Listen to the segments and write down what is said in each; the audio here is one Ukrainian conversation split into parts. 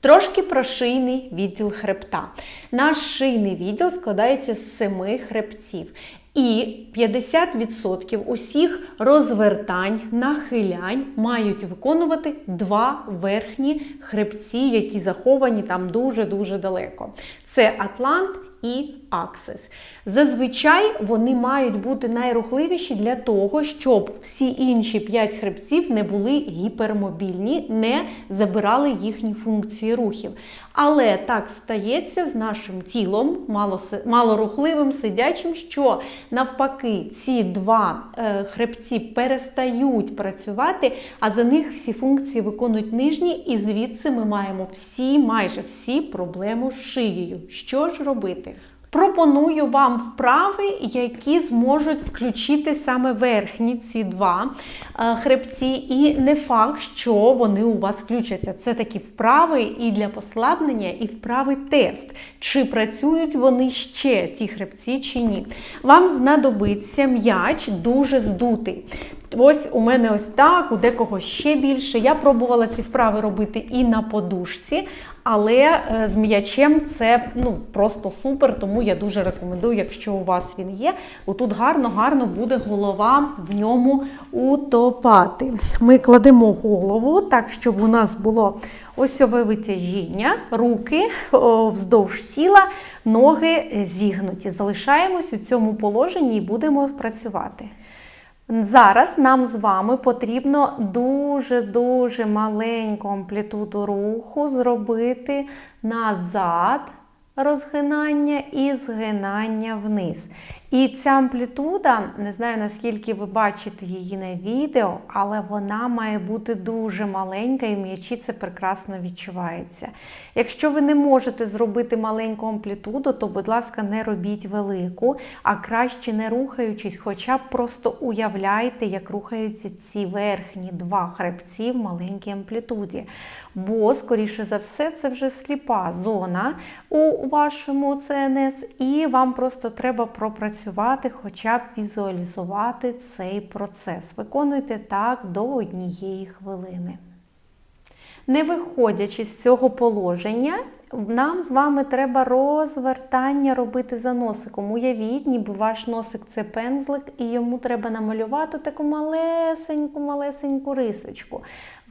Трошки про шийний відділ хребта. Наш шийний відділ складається з семи хребців. І 50% усіх розвертань, нахилянь мають виконувати два верхні хребці, які заховані там дуже-дуже далеко. Це Атлант і Аксис. Зазвичай вони мають бути найрухливіші для того, щоб всі інші 5 хребців не були гіпермобільні, не забирали їхні функції рухів. Але так стається з нашим тілом, малорухливим, сидячим, що навпаки ці два е, хребці перестають працювати, а за них всі функції виконують нижні, і звідси ми маємо всі, майже всі проблеми з шиєю. Що ж робити? Пропоную вам вправи, які зможуть включити саме верхні ці два е, хребці, і не факт, що вони у вас включаться. Це такі вправи і для послаблення, і вправи тест. Чи працюють вони ще, ті хребці, чи ні. Вам знадобиться м'яч дуже здутий. Ось у мене ось так, у декого ще більше. Я пробувала ці вправи робити і на подушці, але е, з м'ячем це ну, просто супер, тому я дуже рекомендую, якщо у вас він є. Отут гарно-гарно буде голова в ньому утопати. Ми кладемо голову так, щоб у нас було осьове витяжіння, руки вздовж тіла, ноги зігнуті. Залишаємось у цьому положенні і будемо працювати. Зараз нам з вами потрібно дуже-дуже маленьку амплітуду руху зробити назад розгинання і згинання вниз. І ця амплітуда, не знаю наскільки ви бачите її на відео, але вона має бути дуже маленька, і м'ячі це прекрасно відчувається. Якщо ви не можете зробити маленьку амплітуду, то, будь ласка, не робіть велику, а краще не рухаючись, хоча б просто уявляйте, як рухаються ці верхні два хребці в маленькій амплітуді. Бо, скоріше за все, це вже сліпа зона у вашому ЦНС, і вам просто треба пропрацювати працювати, хоча б візуалізувати цей процес. Виконуйте так до однієї хвилини. Не виходячи з цього положення, нам з вами треба розвертання робити за носиком. Уявіть, ніби ваш носик це пензлик, і йому треба намалювати таку малесеньку-малесеньку рисочку.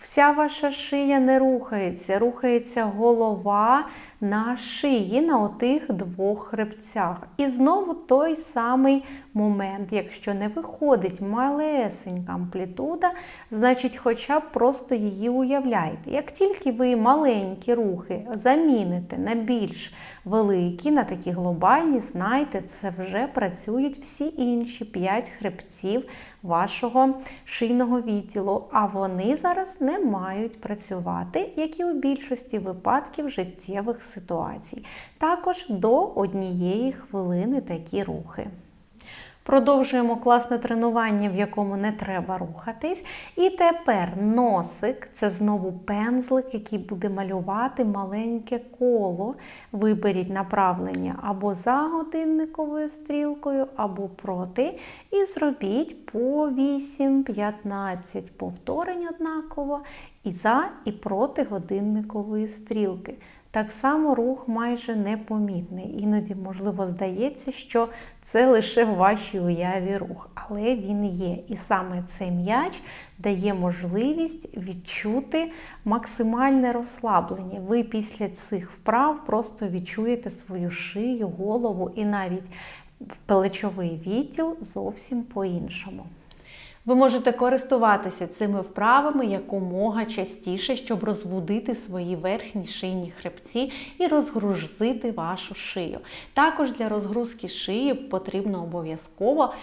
Вся ваша шия не рухається, рухається голова на шиї на отих двох хребцях. І знову той самий момент. Якщо не виходить малесенька амплітуда, значить, хоча б просто її уявляйте. Як тільки ви маленькі рухи заміните на більш великі, на такі глобальні, знайте, це вже працюють всі інші п'ять хребців вашого шийного відділу, а вони зараз не мають працювати, як і у більшості випадків життєвих ситуацій. Також до однієї хвилини такі рухи. Продовжуємо класне тренування, в якому не треба рухатись. І тепер носик це знову пензлик, який буде малювати маленьке коло. Виберіть направлення або за годинниковою стрілкою, або проти. І зробіть по 8-15 повторень однаково і за, і проти годинникової стрілки. Так само рух майже непомітний. Іноді, можливо, здається, що це лише в вашій уяві рух, але він є. І саме цей м'яч дає можливість відчути максимальне розслаблення. Ви після цих вправ просто відчуєте свою шию, голову і навіть плечовий відділ зовсім по-іншому. Ви можете користуватися цими вправами якомога частіше, щоб розбудити свої верхні шийні хребці і розгрузити вашу шию. Також для розгрузки шиї потрібно обов'язково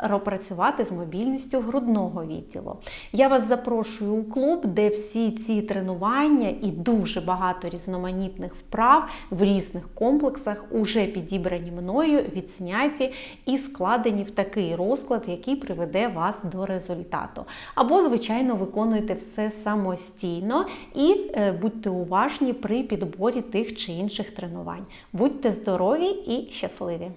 е, працювати з мобільністю грудного відділу. Я вас запрошую у клуб, де всі ці тренування і дуже багато різноманітних вправ в різних комплексах уже підібрані мною, відсняті і складені в такий розклад, який приведе вас до результату. Або, звичайно, виконуйте все самостійно і е, будьте уважні при підборі тих чи інших тренувань. Будьте здорові і щасливі!